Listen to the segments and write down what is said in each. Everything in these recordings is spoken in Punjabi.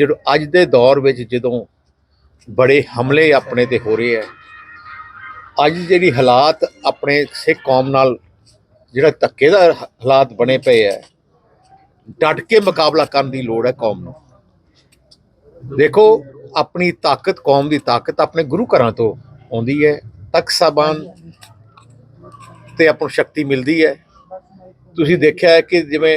ਜਦੋਂ ਅੱਜ ਦੇ ਦੌਰ ਵਿੱਚ ਜਦੋਂ ਬੜੇ ਹਮਲੇ ਆਪਣੇ ਤੇ ਹੋ ਰਹੇ ਆ, ਅੱਜ ਜਿਹੜੀ ਹਾਲਾਤ ਆਪਣੇ ਸਿੱਖ ਕੌਮ ਨਾਲ ਜਿਹੜਾ ਧੱਕੇ ਦਾ ਹਾਲਾਤ ਬਣੇ ਪਏ ਆ, ਡਟ ਕੇ ਮੁਕਾਬਲਾ ਕਰਨ ਦੀ ਲੋੜ ਹੈ ਕੌਮ ਨੂੰ। ਦੇਖੋ, ਆਪਣੀ ਤਾਕਤ ਕੌਮ ਦੀ ਤਾਕਤ ਆਪਣੇ ਗੁਰੂ ਘਰਾਂ ਤੋਂ ਆਉਂਦੀ ਹੈ, ਤਖਤ ਸਾਹਿਬਾਨ ਤੇ ਆਪਾਂ ਸ਼ਕਤੀ ਮਿਲਦੀ ਹੈ। ਤੁਸੀਂ ਦੇਖਿਆ ਹੈ ਕਿ ਜਿਵੇਂ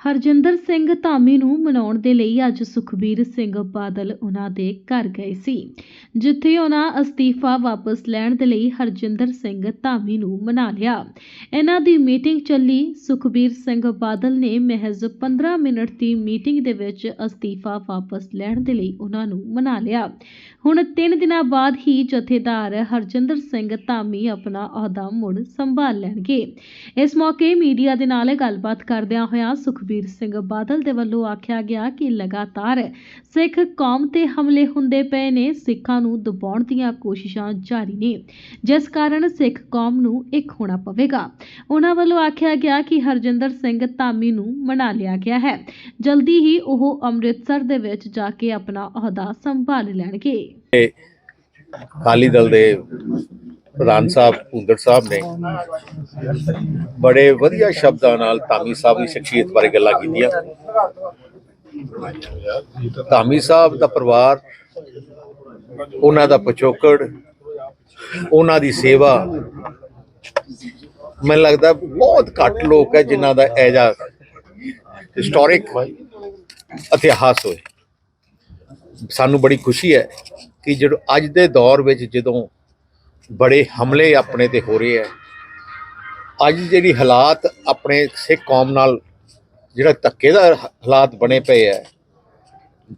ਹਰਜਿੰਦਰ ਸਿੰਘ ਧਾਮੀ ਨੂੰ ਮਨਾਉਣ ਦੇ ਲਈ ਅੱਜ ਸੁਖਬੀਰ ਸਿੰਘ ਬਾਦਲ ਉਹਨਾਂ ਦੇ ਘਰ ਗਏ ਸੀ, ਜਿੱਥੇ ਉਹਨਾਂ ਅਸਤੀਫਾ ਵਾਪਸ ਲੈਣ ਦੇ ਲਈ ਹਰਜਿੰਦਰ ਸਿੰਘ ਧਾਮੀ ਨੂੰ ਮਨਾ ਲਿਆ। ਇਹਨਾਂ ਦੀ ਮੀਟਿੰਗ ਚੱਲੀ। ਸੁਖਬੀਰ ਸਿੰਘ ਬਾਦਲ ਨੇ ਮਹਿਜ਼ 15 ਮਿੰਟ ਦੀ ਮੀਟਿੰਗ ਦੇ ਵਿੱਚ ਅਸਤੀਫਾ ਵਾਪਸ ਲੈਣ ਦੇ ਲਈ ਉਹਨਾਂ ਨੂੰ ਮਨਾ ਲਿਆ। ਹੁਣ 3 ਦਿਨਾਂ ਬਾਅਦ ਹੀ ਜਥੇਦਾਰ ਹਰਜਿੰਦਰ ਸਿੰਘ ਧਾਮੀ ਆਪਣਾ ਅਹੁਦਾ ਮੁੜ ਸੰਭਾਲ ਲੈਣਗੇ। ਇਸ ਮੌਕੇ ਮੀਡੀਆ ਦੇ ਨਾਲ ਗੱਲਬਾਤ ਕਰਦਿਆਂ ਹੋਇਆਂ ਸੁਖਬੀਰ ਸਿੰਘ ਬਾਦਲ ਦੇ ਵੱਲੋਂ ਆਖਿਆ ਗਿਆ ਕਿ ਲਗਾਤਾਰ ਸਿੱਖ ਕੌਮ ਤੇ ਹਮਲੇ ਹੁੰਦੇ ਪਏ ਨੇ, ਸਿੱਖਾਂ ਨੂੰ ਦਬਾਉਣ ਦੀਆਂ ਕੋਸ਼ਿਸ਼ਾਂ ਜਾਰੀ ਨੇ। ਜਿਸ ਕਾਰਨ ਸਿੱਖ ਕੌਮ ਨੂੰ ਇੱਕ ਹੋਣਾ ਪਵੇਗਾ। ਉਹਨਾਂ ਵੱਲੋਂ ਆਖਿਆ ਗਿਆ ਕਿ ਹਰਜਿੰਦਰ ਸਿੰਘ ਧਾਮੀ ਨੂੰ ਮਨਾ ਲਿਆ ਗਿਆ ਹੈ। ਜਲਦੀ ਹੀ ਉਹ ਅੰਮ੍ਰਿਤਸਰ ਦੇ ਵਿੱਚ ਜਾ ਕੇ ਆਪਣਾ ਅਹੁਦਾ ਸੰਭਾਲ ਲੈਣਗੇ। ਅਕਾਲੀ ਦਲ ਦੇ ਪ੍ਰਧਾਨ ਸਾਹਿਬ ਭੁੰਦਰ ਸਾਹਿਬ ਨੇ ਬੜੇ ਵਧੀਆ ਸ਼ਬਦਾਂ ਨਾਲ ਧਾਮੀ ਸਾਹਿਬ ਦੀ ਸ਼ਖਸੀਅਤ ਬਾਰੇ ਗੱਲਾਂ ਕੀਤੀਆਂ। ਧਾਮੀ ਸਾਹਿਬ ਦਾ ਪਰਿਵਾਰ ਉਹਨਾਂ ਦਾ ਪਿਛੋਕੜ ਉਹਨਾਂ ਦੀ ਸੇਵਾ ਮੈਨੂੰ ਲੱਗਦਾ ਬਹੁਤ ਘੱਟ ਲੋਕ ਹੈ ਜਿਨ੍ਹਾਂ ਦਾ ਐਜਾ ਹਿਸਟੋਰਿਕ ਇਤਿਹਾਸ ਹੋਏ। ਸਾਨੂੰ ਬੜੀ ਖੁਸ਼ੀ ਹੈ ਕਿ ਜਦੋਂ ਅੱਜ ਦੇ ਦੌਰ ਵਿੱਚ ਜਦੋਂ ਬੜੇ ਹਮਲੇ ਆਪਣੇ ਤੇ ਹੋ ਰਹੇ ਆ। ਅੱਜ ਜਿਹੜੀ ਹਾਲਾਤ ਆਪਣੇ ਸਿੱਖ ਕੌਮ ਨਾਲ, ਜਿਹੜਾ ਧੱਕੇ ਦਾ ਹਾਲਾਤ ਬਣੇ ਪਏ ਆ,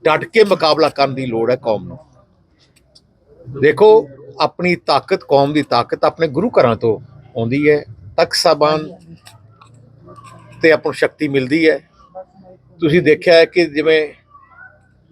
ਡਟ ਕੇ ਮੁਕਾਬਲਾ ਕਰਨ ਦੀ ਲੋੜ ਹੈ ਕੌਮ ਨੂੰ। ਦੇਖੋ, ਆਪਣੀ ਤਾਕਤ, ਕੌਮ ਦੀ ਤਾਕਤ ਆਪਣੇ ਗੁਰੂ ਘਰਾਂ ਤੋਂ ਆਉਂਦੀ ਹੈ। ਤਖਤ ਸਾਹਿਬਾਨ ਤੇ ਆਪਾਂ ਸ਼ਕਤੀ ਮਿਲਦੀ ਹੈ। ਤੁਸੀਂ ਦੇਖਿਆ ਹੈ ਕਿ ਜਿਵੇਂ